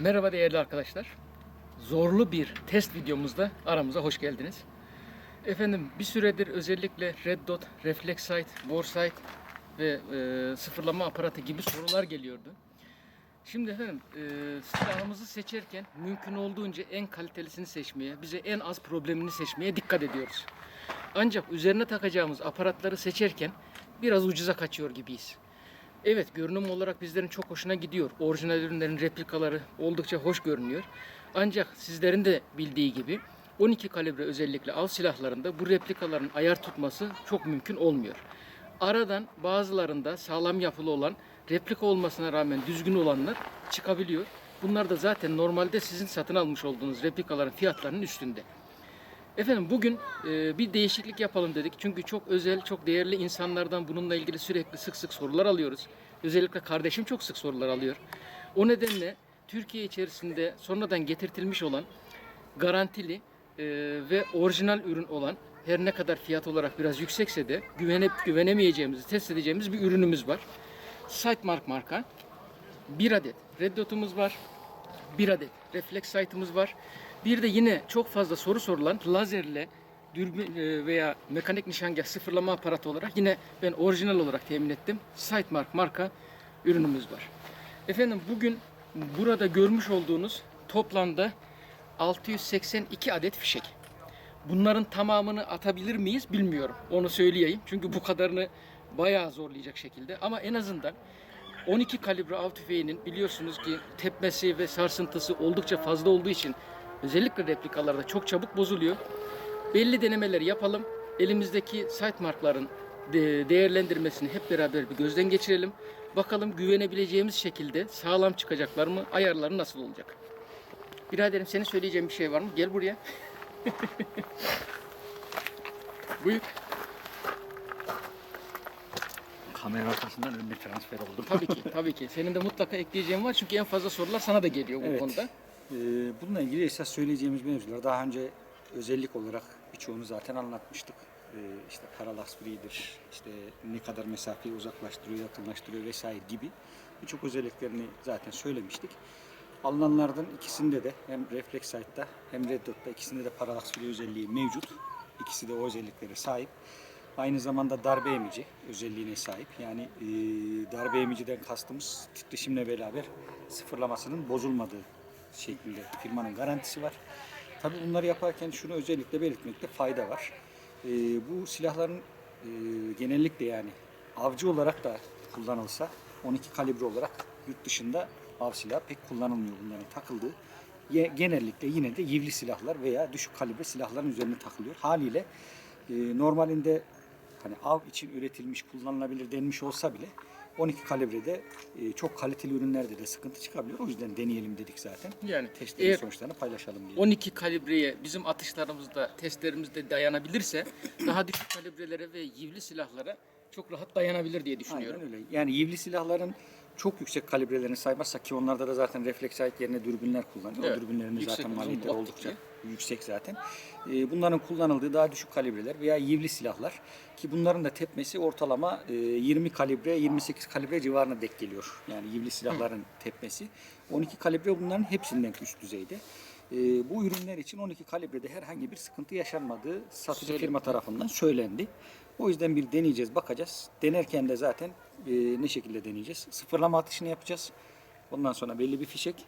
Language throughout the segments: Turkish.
Merhaba değerli arkadaşlar. Zorlu bir test videomuzda aramıza hoş geldiniz. Efendim bir süredir özellikle Red Dot, Reflex Sight, Bore Sight ve e, sıfırlama aparatı gibi sorular geliyordu. Şimdi efendim e, silahımızı seçerken mümkün olduğunca en kalitelisini seçmeye, bize en az problemini seçmeye dikkat ediyoruz. Ancak üzerine takacağımız aparatları seçerken biraz ucuza kaçıyor gibiyiz. Evet görünüm olarak bizlerin çok hoşuna gidiyor. Orijinal ürünlerin replikaları oldukça hoş görünüyor. Ancak sizlerin de bildiği gibi 12 kalibre özellikle av silahlarında bu replikaların ayar tutması çok mümkün olmuyor. Aradan bazılarında sağlam yapılı olan replika olmasına rağmen düzgün olanlar çıkabiliyor. Bunlar da zaten normalde sizin satın almış olduğunuz replikaların fiyatlarının üstünde. Efendim bugün e, bir değişiklik yapalım dedik. Çünkü çok özel, çok değerli insanlardan bununla ilgili sürekli sık sık sorular alıyoruz. Özellikle kardeşim çok sık sorular alıyor. O nedenle Türkiye içerisinde sonradan getirtilmiş olan garantili e, ve orijinal ürün olan her ne kadar fiyat olarak biraz yüksekse de güvenip güvenemeyeceğimizi test edeceğimiz bir ürünümüz var. Sightmark marka. Bir adet Red Dot'umuz var. Bir adet reflex sight'ımız var. Bir de yine çok fazla soru sorulan lazerle dürbün e, veya mekanik nişangah sıfırlama aparatı olarak yine ben orijinal olarak temin ettim. Sightmark marka ürünümüz var. Efendim bugün burada görmüş olduğunuz toplamda 682 adet fişek. Bunların tamamını atabilir miyiz bilmiyorum. Onu söyleyeyim. Çünkü bu kadarını bayağı zorlayacak şekilde. Ama en azından 12 kalibre av tüfeğinin biliyorsunuz ki tepmesi ve sarsıntısı oldukça fazla olduğu için özellikle replikalarda çok çabuk bozuluyor. Belli denemeleri yapalım. Elimizdeki site markların de- değerlendirmesini hep beraber bir gözden geçirelim. Bakalım güvenebileceğimiz şekilde sağlam çıkacaklar mı? Ayarları nasıl olacak? Biraderim senin söyleyeceğin bir şey var mı? Gel buraya. Buyur. Kamera arkasından önüne transfer oldum. Tabii ki, tabii ki. Senin de mutlaka ekleyeceğin var çünkü en fazla sorular sana da geliyor bu Evet. konuda. Ee, bununla ilgili esas söyleyeceğimiz mevzular daha önce özellik olarak birçoğunu zaten anlatmıştık. Ee, işte parallax free'dir, işte ne kadar mesafeyi uzaklaştırıyor, yakınlaştırıyor vesaire gibi birçok özelliklerini zaten söylemiştik. Alınanlardan ikisinde de hem Reflex Sight'ta hem Red Dot'ta ikisinde de parallax free özelliği mevcut. İkisi de o özelliklere sahip. Aynı zamanda darbe emici özelliğine sahip. Yani e, darbe emiciden kastımız titreşimle beraber sıfırlamasının bozulmadığı şeklinde firmanın garantisi var. Tabii bunları yaparken şunu özellikle belirtmekte fayda var. E, bu silahların e, genellikle yani avcı olarak da kullanılsa 12 kalibre olarak yurt dışında av silahı pek kullanılmıyor bunların takıldığı. Ye- genellikle yine de yivli silahlar veya düşük kalibre silahların üzerine takılıyor. Haliyle e, normalinde hani av için üretilmiş, kullanılabilir denmiş olsa bile 12 kalibrede e, çok kaliteli ürünlerde de sıkıntı çıkabiliyor. O yüzden deneyelim dedik zaten. Yani Testlerin eğer sonuçlarını paylaşalım diye. 12 kalibreye bizim atışlarımızda, testlerimizde dayanabilirse daha düşük kalibrelere ve yivli silahlara çok rahat dayanabilir diye düşünüyorum. Aynen öyle. Yani yivli silahların çok yüksek kalibrelerini saymazsak ki onlarda da zaten refleks ait yerine dürbünler kullanıyor. Evet. O dürbünlerin de Yüksek zaten uzun maliyetleri oldukça diye. Yüksek zaten. Ee, bunların kullanıldığı daha düşük kalibreler veya yivli silahlar ki bunların da tepmesi ortalama e, 20 kalibre 28 kalibre civarına dek geliyor. Yani yivli silahların tepmesi. 12 kalibre bunların hepsinden üst düzeyde. Ee, bu ürünler için 12 kalibrede herhangi bir sıkıntı yaşanmadığı satıcı firma tarafından söylendi. O yüzden bir deneyeceğiz, bakacağız. Denerken de zaten e, ne şekilde deneyeceğiz? Sıfırlama atışını yapacağız. Ondan sonra belli bir fişek.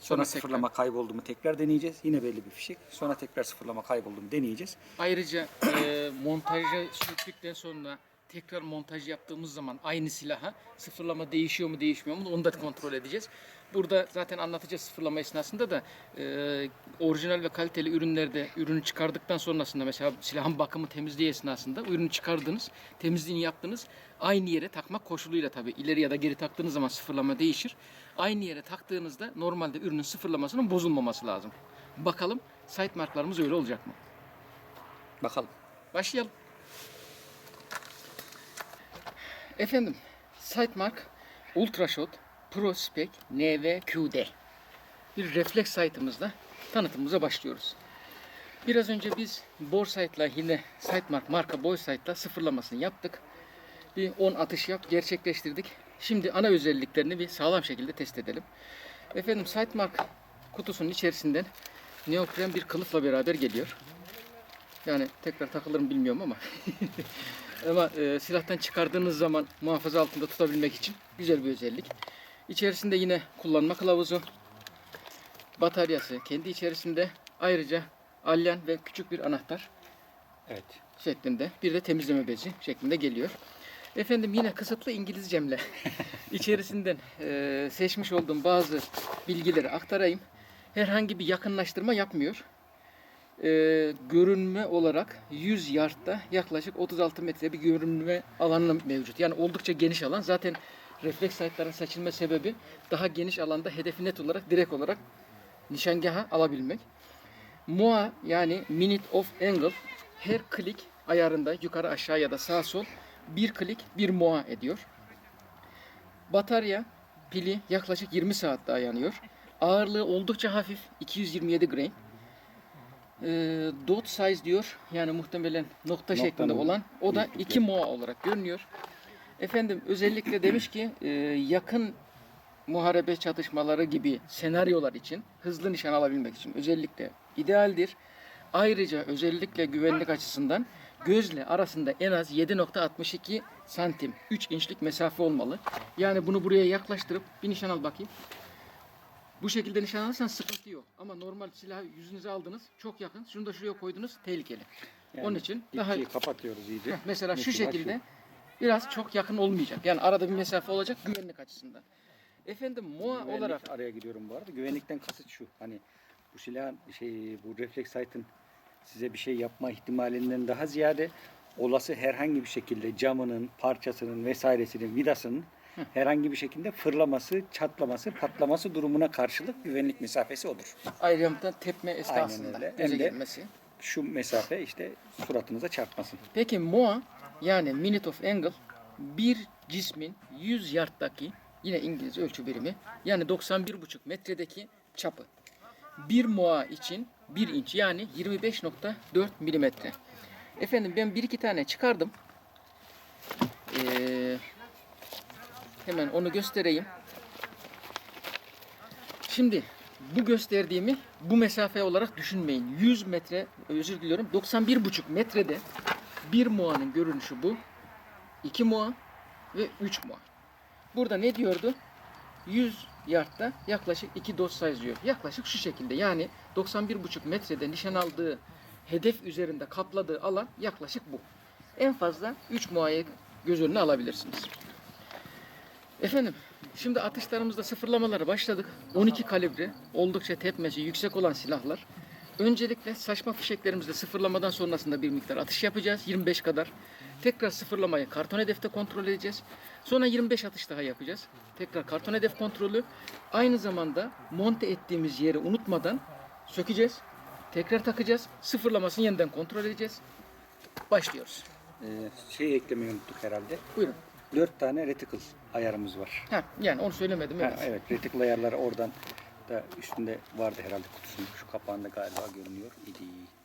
Sonra, Sonra sıfırlama kayboldu mu tekrar deneyeceğiz. Yine belli bir fişek. Sonra tekrar sıfırlama kayboldu mu deneyeceğiz. Ayrıca e, montajı söktükten sonra tekrar montaj yaptığımız zaman aynı silaha sıfırlama değişiyor mu değişmiyor mu onu da kontrol edeceğiz. Burada zaten anlatacağız sıfırlama esnasında da e, orijinal ve kaliteli ürünlerde ürünü çıkardıktan sonrasında mesela silahın bakımı temizliği esnasında ürünü çıkardınız, temizliğini yaptınız. Aynı yere takmak koşuluyla tabii ileri ya da geri taktığınız zaman sıfırlama değişir. Aynı yere taktığınızda normalde ürünün sıfırlamasının bozulmaması lazım. Bakalım site marklarımız öyle olacak mı? Bakalım. Başlayalım. Efendim, Sightmark Ultrashot Pro Spec NVQD bir refleks site'ımızda tanıtımımıza başlıyoruz. Biraz önce biz Borsite'la yine Sightmark marka Borsite'la sıfırlamasını yaptık. Bir 10 atış yap gerçekleştirdik. Şimdi ana özelliklerini bir sağlam şekilde test edelim. Efendim Sightmark kutusunun içerisinden neopren bir kılıfla beraber geliyor. Yani tekrar takılır mı bilmiyorum ama. ama e, silahtan çıkardığınız zaman muhafaza altında tutabilmek için güzel bir özellik. İçerisinde yine kullanma kılavuzu, bataryası kendi içerisinde ayrıca alyan ve küçük bir anahtar Evet. şeklinde bir de temizleme bezi şeklinde geliyor. Efendim yine kısıtlı İngilizcemle içerisinden eee, seçmiş olduğum bazı bilgileri aktarayım. Herhangi bir yakınlaştırma yapmıyor. Eee, görünme olarak 100 yardta yaklaşık 36 metre bir görünme alanı mevcut. Yani oldukça geniş alan. Zaten refleks sightların seçilme sebebi daha geniş alanda hedefi net olarak direkt olarak nişangaha alabilmek. MOA yani Minute of Angle her klik ayarında yukarı aşağı ya da sağ sol bir klik bir MOA ediyor. Batarya pili yaklaşık 20 saat daha yanıyor. Ağırlığı oldukça hafif 227 gram. Ee, dot size diyor yani muhtemelen nokta şeklinde olan o da büyüklükte. 2 MOA olarak görünüyor. Efendim özellikle demiş ki e, yakın muharebe çatışmaları gibi senaryolar için hızlı nişan alabilmek için özellikle idealdir. Ayrıca özellikle güvenlik açısından gözle arasında en az 7.62 santim 3 inçlik mesafe olmalı. Yani bunu buraya yaklaştırıp bir nişan al bakayım. Bu şekilde nişan alırsan sıkıntı yok. Ama normal silahı yüzünüze aldınız çok yakın. Şunu da şuraya koydunuz tehlikeli. Yani Onun için daha kapatıyoruz iyice. Heh, mesela şu Mesela şekilde biraz çok yakın olmayacak. Yani arada bir mesafe olacak güvenlik açısından. Efendim MOA Güvenlik olarak araya giriyorum bu arada. Güvenlikten kasıt şu. Hani bu silahın şey bu refleks sight'ın size bir şey yapma ihtimalinden daha ziyade olası herhangi bir şekilde camının, parçasının vesairesinin, vidasının herhangi bir şekilde fırlaması, çatlaması, patlaması durumuna karşılık güvenlik mesafesi odur. ayrıca tepme esnasında göze Hem de- gelmesi. Şu mesafe işte suratınıza çarpmasın. Peki MOA yani Minute of Angle bir cismin 100 yardtaki yine İngiliz ölçü birimi yani 91,5 metredeki çapı. Bir MOA için 1 inç yani 25.4 milimetre. Efendim ben bir iki tane çıkardım. Ee, hemen onu göstereyim. Şimdi bu gösterdiğimi bu mesafe olarak düşünmeyin. 100 metre, özür diliyorum 91,5 metrede bir muanın görünüşü bu. 2 muan ve 3 muan. Burada ne diyordu? 100 yardta yaklaşık 2 doz size diyor. Yaklaşık şu şekilde yani 91,5 metrede nişan aldığı hedef üzerinde kapladığı alan yaklaşık bu. En fazla 3 muayı göz önüne alabilirsiniz. Efendim, şimdi atışlarımızda sıfırlamalara başladık. 12 kalibre, oldukça tepmesi yüksek olan silahlar. Öncelikle saçma fişeklerimizde sıfırlamadan sonrasında bir miktar atış yapacağız. 25 kadar. Tekrar sıfırlamayı karton hedefte kontrol edeceğiz. Sonra 25 atış daha yapacağız. Tekrar karton hedef kontrolü. Aynı zamanda monte ettiğimiz yeri unutmadan sökeceğiz. Tekrar takacağız. Sıfırlamasını yeniden kontrol edeceğiz. Başlıyoruz. Ee, şey eklemeyi unuttuk herhalde. Buyurun. 4 tane reticle ayarımız var. Ha, yani onu söylemedim. Ha, Evet. evet, reticle ayarları oradan da üstünde vardı herhalde kutusunun. Şu kapağında galiba görünüyor idi.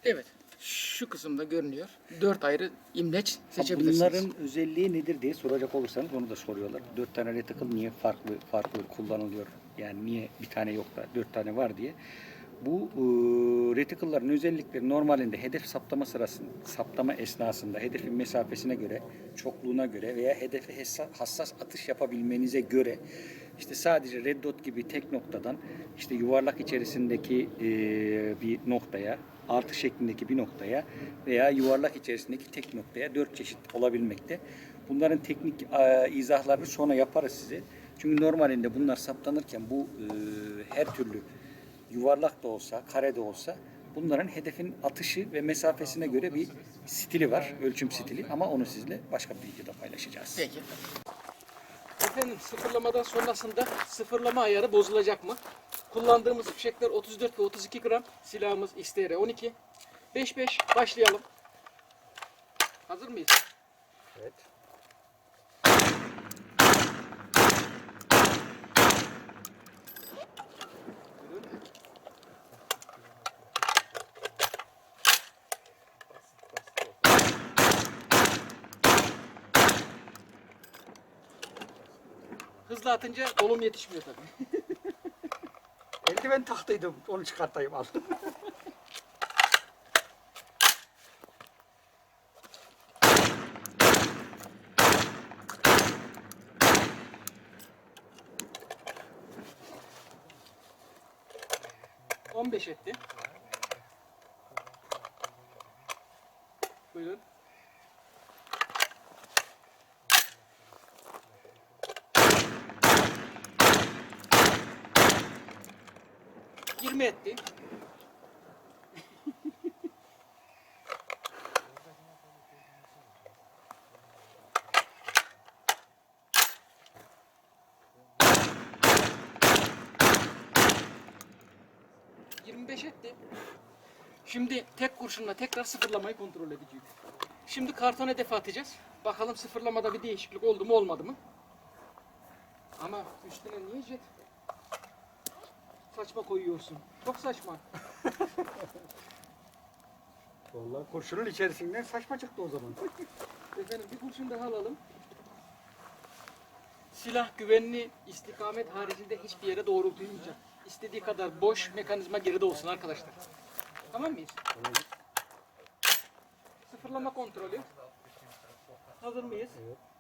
Evet. Şu kısımda görünüyor. Dört ayrı imleç Ha, seçebilirsiniz. Bunların özelliği nedir diye soracak olursanız onu da soruyorlar. Dört tane reticle niye farklı farklı kullanılıyor? Yani niye bir tane yok da dört tane var diye. Bu e, reticle'ların özellikleri normalinde hedef saptama sırasında, saptama esnasında hedefin mesafesine göre, çokluğuna göre veya hedefe hassas atış yapabilmenize göre işte sadece red dot gibi tek noktadan işte yuvarlak içerisindeki e, bir noktaya, artı şeklindeki bir noktaya veya yuvarlak içerisindeki tek noktaya dört çeşit olabilmekte. Bunların teknik e, izahlarını sonra yaparız size. Çünkü normalinde bunlar saptanırken bu e, her türlü yuvarlak da olsa, kare de olsa bunların hedefin atışı ve mesafesine göre bir stili var, ölçüm stili ama onu sizle başka bir videoda paylaşacağız. Peki. Efendim sıfırlamadan sonrasında sıfırlama ayarı bozulacak mı? Kullandığımız fişekler 34 ve 32 gram. Silahımız XTR 12. 5-5 başlayalım. Hazır mıyız? Evet. Hızlı atınca kolum yetişmiyor tabii. eldiven taktıydım. Onu çıkartayım al. On beş etti. 20 etti. Etti. Şimdi tek kurşunla tekrar sıfırlamayı kontrol edeceğiz. Şimdi karton hedef atacağız. Bakalım sıfırlamada bir değişiklik oldu mu olmadı mı? Ama üstüne niye jet saçma koyuyorsun? Çok saçma. Vallahi kurşunun içerisinden saçma çıktı o zaman. Efendim bir kurşun daha alalım. Silah güvenli istikamet haricinde hiçbir yere doğrultulmayacak. İstediği kadar boş mekanizma geride olsun arkadaşlar. Tamam mıyız? Sıfırlama kontrolü. Hazır mıyız? Şunu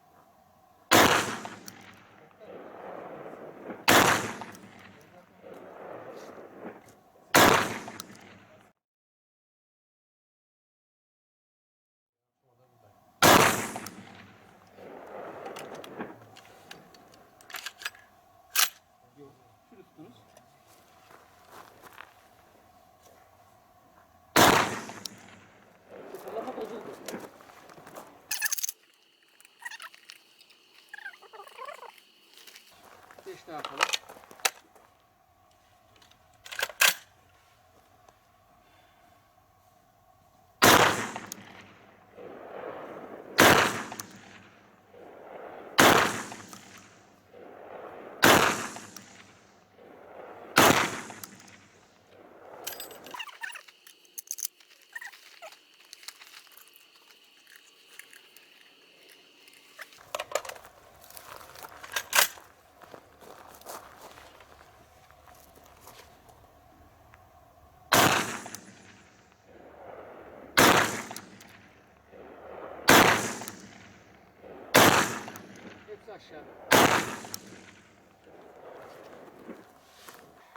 Beş daha yapalım. Hepsi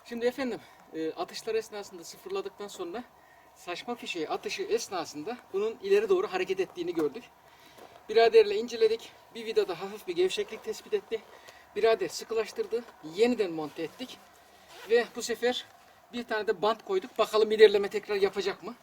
Şimdi efendim e, atışlar esnasında sıfırladıktan sonra saçma fişeği atışı esnasında bunun ileri doğru hareket ettiğini gördük. Biraderle inceledik. Bir vidada hafif bir gevşeklik tespit etti. Birader sıkılaştırdı. Yeniden monte ettik. Ve bu sefer bir tane de bant koyduk. Bakalım ilerleme tekrar yapacak mı?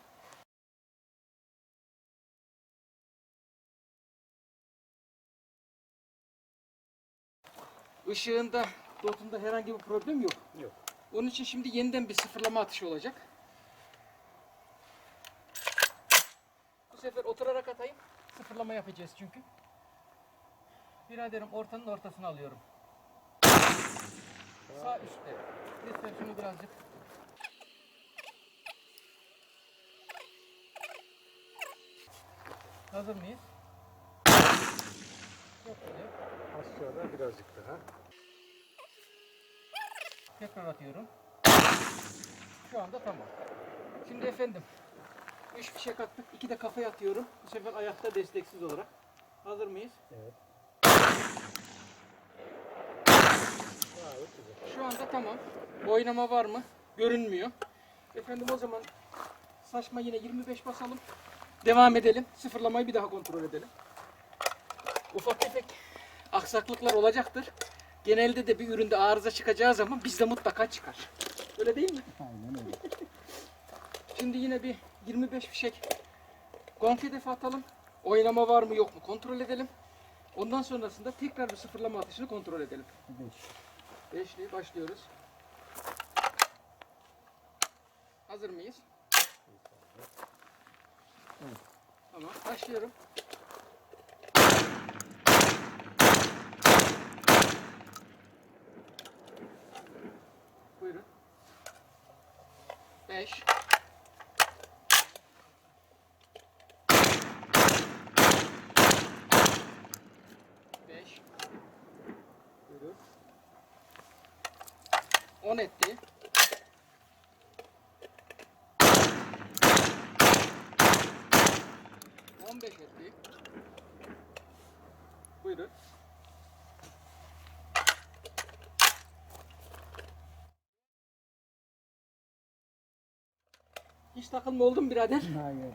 Işığında, dotunda herhangi bir problem yok. Yok. Onun için şimdi yeniden bir sıfırlama atışı olacak. Bu sefer oturarak atayım. Sıfırlama yapacağız çünkü. Biraderim ortanın ortasına alıyorum. Sağ üstte. Lütfen şunu birazcık. Hazır mıyız? Çok güzel. Aşağıda birazcık daha. Tekrar atıyorum. Şu anda tamam. Şimdi efendim. Üç fişek attık. iki de kafaya atıyorum. Bu sefer ayakta desteksiz olarak. Hazır mıyız? Evet. Şu anda tamam. Oynama var mı? Görünmüyor. Efendim o zaman saçma yine 25 basalım. Devam edelim. Sıfırlamayı bir daha kontrol edelim. Ufak tefek aksaklıklar olacaktır. Genelde de bir üründe arıza çıkacağı zaman bizde mutlaka çıkar. Öyle değil mi? Aynen öyle. Şimdi yine bir 25 fişek gong hedefi atalım. Oynama var mı yok mu kontrol edelim. Ondan sonrasında tekrar bir sıfırlama atışını kontrol edelim. Beş. Beşli başlıyoruz. Hazır mıyız? Tamam başlıyorum. 5 5 Buyurun. 10 etti. On beş etti. Buyurun. Hiç takılma oldu mu birader? Hayır.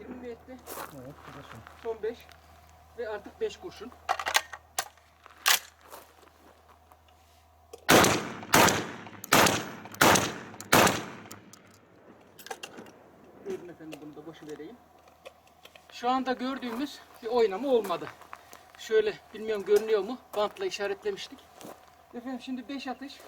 Yirmi etti. Evet, da son. 5 ve artık 5 kurşun. Buyurun efendim bunu da boşu vereyim. Şu anda gördüğümüz bir oynama olmadı. Şöyle bilmiyorum görünüyor mu? Bantla işaretlemiştik. Efendim şimdi 5 atış.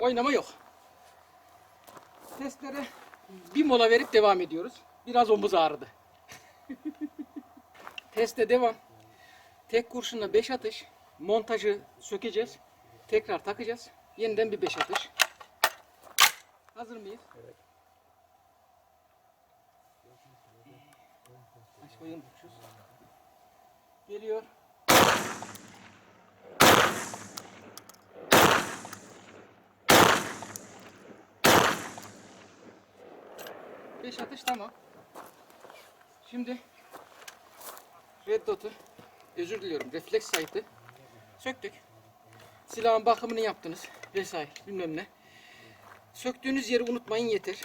Oynama yok. Testlere bir mola verip devam ediyoruz. Biraz omuz ağrıdı. Teste devam. Tek kurşunla 5 atış. Montajı sökeceğiz. Tekrar takacağız. Yeniden bir 5 atış. Hazır mıyız? Evet. Açmayı unutmuşuz. Geliyor. Beş atış tamam. Şimdi Red Dot'u özür diliyorum refleks sight'ı söktük. Silahın bakımını yaptınız vesaire bilmem ne. Söktüğünüz yeri unutmayın yeter.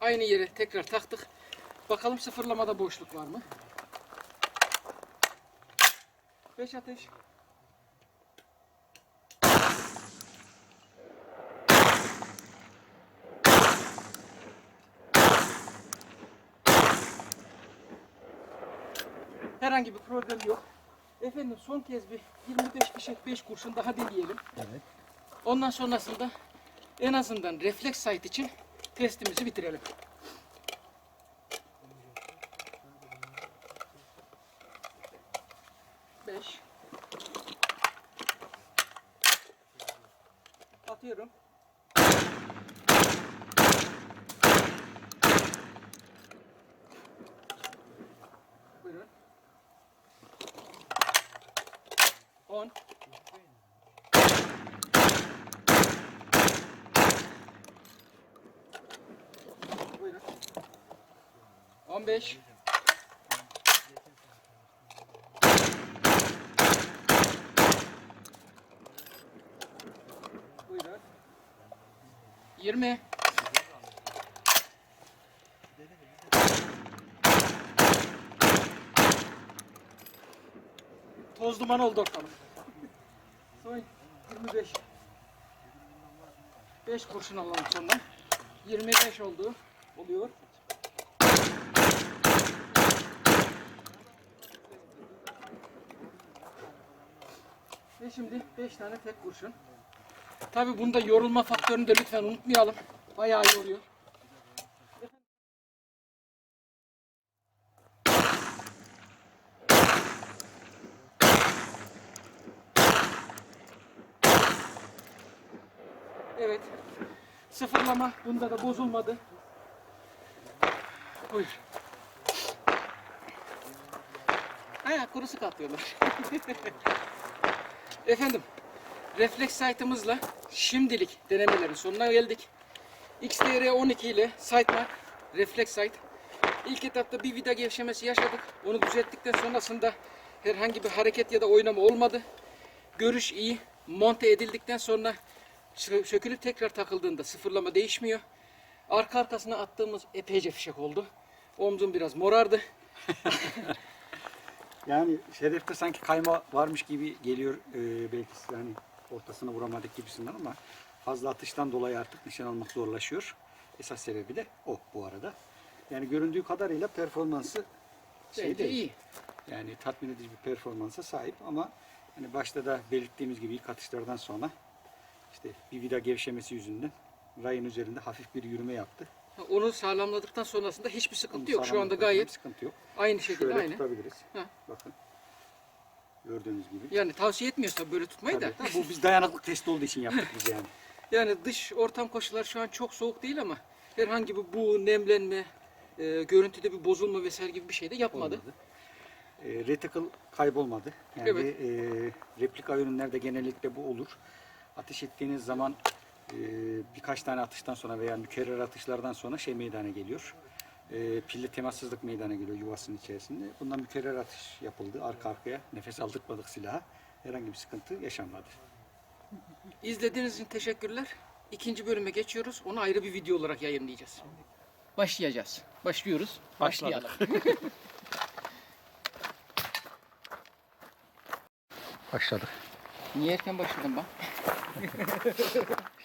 Aynı yere tekrar taktık. Bakalım sıfırlamada boşluk var mı? 5 atış. Herhangi bir problem yok. Efendim son kez bir 25 fişek 5 kurşun daha deneyelim. Evet. Ondan sonrasında en azından refleks sight için testimizi bitirelim. Beş. Atıyorum. On. 15. Buyurun. 20. Toz duman oldu ortalık. Son 25. 5 kurşun alalım sonra. 25 oldu. Oluyor. Ve şimdi 5 tane tek kurşun. Tabi bunda yorulma faktörünü de lütfen unutmayalım. Bayağı yoruyor. Evet. Sıfırlama bunda da bozulmadı. Buyur. Ayak kurusu katlıyorlar. Efendim, refleks site'ımızla şimdilik denemelerin sonuna geldik. XDR 12 ile Sightmark refleks site. İlk etapta bir vida gevşemesi yaşadık. Onu düzelttikten sonrasında herhangi bir hareket ya da oynama olmadı. Görüş iyi. Monte edildikten sonra sökülüp tekrar takıldığında sıfırlama değişmiyor. Arka arkasına attığımız epeyce fişek oldu. Omzum biraz morardı. Yani hedefte sanki kayma varmış gibi geliyor e, belki size hani ortasına vuramadık gibisinden ama fazla atıştan dolayı artık nişan almak zorlaşıyor. Esas sebebi de o bu arada. Yani göründüğü kadarıyla performansı şey Bence değil. iyi. Yani tatmin edici bir performansa sahip ama hani başta da belirttiğimiz gibi ilk atışlardan sonra işte bir vida gevşemesi yüzünden rayın üzerinde hafif bir yürüme yaptı. Onu sağlamladıktan sonrasında hiçbir sıkıntı yok. Şu anda gayet sıkıntı yok. aynı şekilde Şöyle aynı. tutabiliriz. Ha. Bakın. Gördüğünüz gibi. Yani tavsiye etmiyorsa böyle tutmayı da. Tabii, tabii, bu biz dayanıklık testi olduğu için yaptık biz yani. Yani dış ortam koşulları şu an çok soğuk değil ama herhangi bir buğu, nemlenme, e, görüntüde bir bozulma vesaire gibi bir şey de yapmadı. Olmadı. E, reticle kaybolmadı. Yani Evet. e, replika ürünlerde genellikle bu olur. Ateş ettiğiniz zaman e, birkaç tane atıştan sonra veya mükerrer atışlardan sonra şey meydana geliyor. E, pilli temassızlık meydana geliyor yuvasının içerisinde. Bundan mükerrer atış yapıldı arka arkaya. Nefes aldırtmadık silaha. Herhangi bir sıkıntı yaşanmadı. İzlediğiniz için teşekkürler. İkinci bölüme geçiyoruz. Onu ayrı bir video olarak yayınlayacağız. Başlayacağız. Başlıyoruz. Başladık. Başlayalım. Başladık. Niye erken başladın ben?